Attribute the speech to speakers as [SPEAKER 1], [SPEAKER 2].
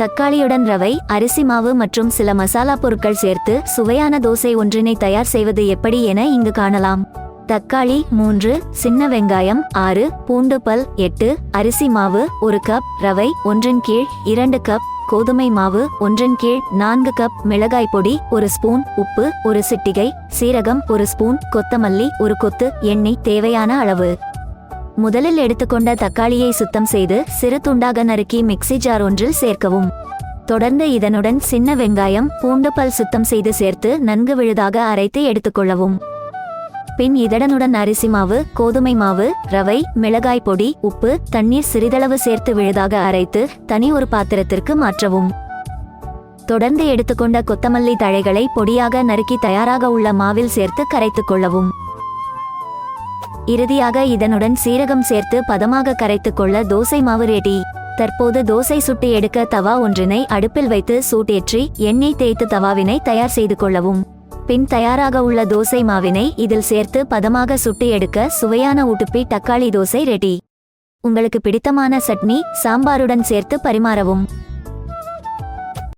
[SPEAKER 1] தக்காளியுடன் ரவை அரிசி மாவு மற்றும் சில மசாலா பொருட்கள் சேர்த்து சுவையான தோசை ஒன்றினை தயார் செய்வது எப்படி என இங்கு காணலாம். தக்காளி மூன்று சின்ன வெங்காயம் ஆறு பூண்டு பல் எட்டு அரிசி மாவு ஒரு கப் ரவை ஒன்றின் கீழ் இரண்டு கப் கோதுமை மாவு ஒன்றின் கீழ் நான்கு கப் மிளகாய் பொடி ஒரு ஸ்பூன் உப்பு ஒரு சிட்டிகை சீரகம் ஒரு ஸ்பூன் கொத்தமல்லி ஒரு கொத்து எண்ணெய் தேவையான அளவு. முதலில் எடுத்துக்கொண்ட தக்காளியை சுத்தம் செய்து சிறு துண்டாக நறுக்கி மிக்ஸி ஜார் ஒன்றில் சேர்க்கவும். தொடர்ந்து இதனுடன் சின்ன வெங்காயம் பூண்டு பல் சுத்தம் செய்து சேர்த்து நன்கு விழுதாக அரைத்து எடுத்துக்கொள்ளவும். பின் இதனுடன் அரிசி மாவு கோதுமை மாவு ரவை மிளகாய் பொடி உப்பு தண்ணீர் சிறிதளவு சேர்த்து விழுதாக அரைத்து தனி ஒரு பாத்திரத்திற்கு மாற்றவும். தொடர்ந்து எடுத்துக்கொண்ட கொத்தமல்லி தழைகளை பொடியாக நறுக்கி தயாராக உள்ள மாவில் சேர்த்து கரைத்துக் கொள்ளவும் இறுதியாக இதனுடன் சீரகம் சேர்த்து பதமாக கரைத்துக் கொள்ள தோசை மாவு ரெடி தற்போது தோசை சுட்டு எடுக்க தவா ஒன்றினை அடுப்பில் வைத்து சூட்டேற்றி எண்ணெய் தேய்த்து தவாவினை தயார் செய்து கொள்ளவும். பின் தயாராக உள்ள தோசை மாவினை இதில் சேர்த்து பதமாக சுட்டு எடுக்க சுவையான உடுப்பி தக்காளி தோசை ரெடி உங்களுக்கு பிடித்தமான சட்னி சாம்பாருடன் சேர்த்து பரிமாறவும்.